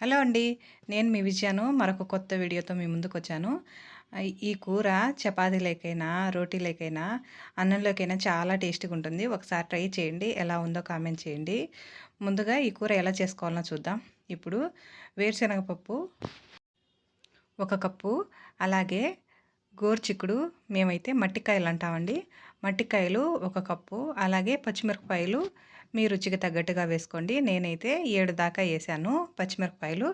Hello అండి నేను మీ విజయాను మరొక కొత్త వీడియోతో మీ ముందుకు వచ్చాను ఈ కూర చపాతీలకైనా రోటీలకైనా అన్నంలోకైనా చాలా టేస్టీగా ఉంటుంది ఒకసారి ట్రై చేయండి ఎలా ఉందో కామెంట్ చేయండి. ముందుగా ఈ కూర ఎలా చేసుకోవాలో చూద్దాం. ఇప్పుడు వేరుశనగపప్పు ఒక కప్పు అలాగే గోరుచిక్కుడు మేమైతే మట్టికాయలు అంటామండి మట్టికాయలు ఒక కప్పు అలాగే పచ్చిమిరపకాయలు మీ రుచికి తగ్గట్టుగా వేసుకోండి. నేనైతే ఏడు దాకా వేసాను పచ్చిమిరపకాయలు.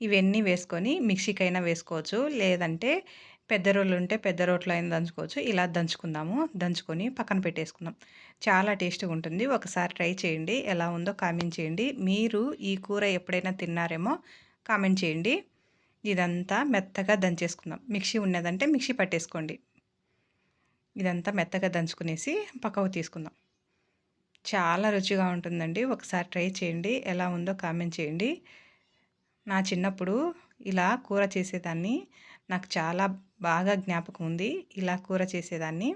ఇవన్నీ వేసుకొని మిక్సీకైనా వేసుకోవచ్చు. లేదంటే పెద్ద రోళ్ళు ఉంటే పెద్ద రోట్లో అయినా దంచుకోవచ్చు. ఇలా దంచుకుందాము. దంచుకొని పక్కన పెట్టేసుకుందాం. చాలా టేస్ట్గా ఉంటుంది. ఒకసారి ట్రై చేయండి. ఎలా ఉందో కామెంట్ చేయండి. మీరు ఈ కూర ఎప్పుడైనా తిన్నారేమో కామెంట్ చేయండి. ఇదంతా మెత్తగా దంచేసుకుందాం. మిక్సీ ఉన్నదంటే మిక్సీ పట్టేసుకోండి. ఇదంతా మెత్తగా దంచుకునేసి పక్కకు తీసుకుందాం. చాలా రుచిగా ఉంటుందండి. ఒకసారి ట్రై చేయండి. ఎలా ఉందో కామెంట్ చేయండి. నా చిన్నప్పుడు ఇలా కూర చేసేదాన్ని. నాకు చాలా బాగా జ్ఞాపకం ఉంది. ఇలా కూర చేసేదాన్ని.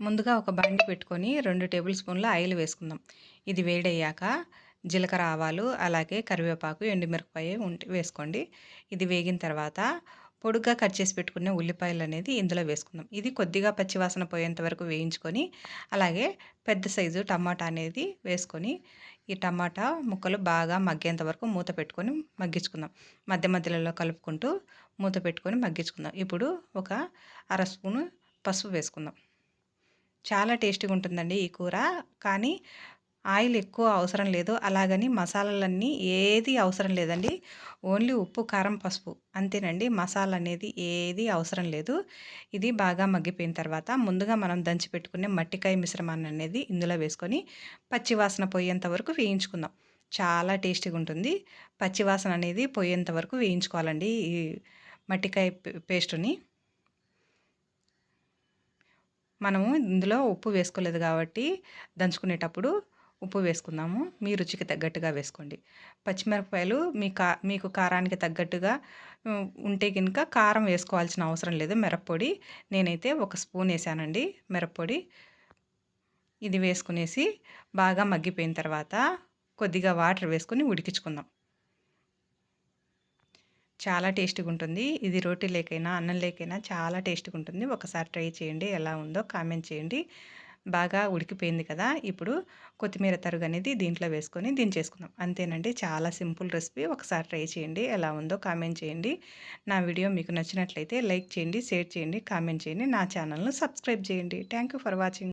ముందుగా ఒక బండి పెట్టుకొని రెండు టేబుల్ స్పూన్ల ఆయిల్ వేసుకుందాం. ఇది వేడయ్యాక జీలకర్ర ఆవాలు అలాగే కరివేపాకు ఎండుమిరపకాయ ఉంటే వేసుకోండి. ఇది వేగిన తర్వాత పొడుగ్గా కట్ చేసి పెట్టుకునే ఉల్లిపాయలు అనేది ఇందులో వేసుకుందాం. ఇది కొద్దిగా పచ్చివాసన పోయేంత వరకు వేయించుకొని అలాగే పెద్ద సైజు టమాటా అనేది వేసుకొని ఈ టమాటా ముక్కలు బాగా మగ్గేంత వరకు మూత పెట్టుకొని మగ్గించుకుందాం. మధ్య మధ్యలో కలుపుకుంటూ మూత పెట్టుకొని మగ్గించుకుందాం. ఇప్పుడు ఒక అర స్పూను పసుపు వేసుకుందాం. చాలా టేస్టీగా ఉంటుందండి ఈ కూర కానీ ఆయిల్ ఎక్కువ అవసరం లేదు. అలాగని మసాలాలన్నీ ఏది అవసరం లేదండి. ఓన్లీ ఉప్పు కారం పసుపు అంతేనండి. మసాలా అనేది ఏది అవసరం లేదు. ఇది బాగా మగ్గిపోయిన తర్వాత ముందుగా మనం దంచి పెట్టుకునే మట్టికాయ మిశ్రమాన్ని అనేది ఇందులో వేసుకొని పచ్చివాసన పోయేంత వరకు వేయించుకుందాం. చాలా టేస్టీగా ఉంటుంది. పచ్చివాసన అనేది పోయేంత వరకు వేయించుకోవాలండి ఈ మట్టికాయ పేస్టుని. మనము ఇందులో ఉప్పు వేసుకోలేదు కాబట్టి దంచుకునేటప్పుడు ఉప్పు వేసుకుందాము. మీ రుచికి తగ్గట్టుగా వేసుకోండి. పచ్చిమిరపకాయలు మీ కా మీకు కారానికి తగ్గట్టుగా ఉంటే కనుక కారం వేసుకోవాల్సిన అవసరం లేదు. మిరప్పొడి నేనైతే ఒక స్పూన్ వేసానండి. మిరప్పొడి ఇది వేసుకునేసి బాగా మగ్గిపోయిన తర్వాత కొద్దిగా వాటర్ వేసుకొని ఉడికించుకుందాం. చాలా టేస్టీగా ఉంటుంది. ఇది రోటీ లేకైనా అన్నం లేకైనా చాలా టేస్టీగా ఉంటుంది. ఒకసారి ట్రై చేయండి. ఎలా ఉందో కామెంట్ చేయండి. బాగా ఉడికిపోయింది కదా! ఇప్పుడు కొత్తిమీర తరుగు అనేది దీంట్లో వేసుకొని దించేసుకుందాం. అంతేనండి. చాలా సింపుల్ రెసిపీ. ఒకసారి ట్రై చేయండి. ఎలా ఉందో కామెంట్ చేయండి. నా వీడియో మీకు నచ్చినట్లయితే లైక్ చేయండి షేర్ చేయండి కామెంట్ చేయండి. నా ఛానల్ను సబ్స్క్రైబ్ చేయండి. Thank for watching.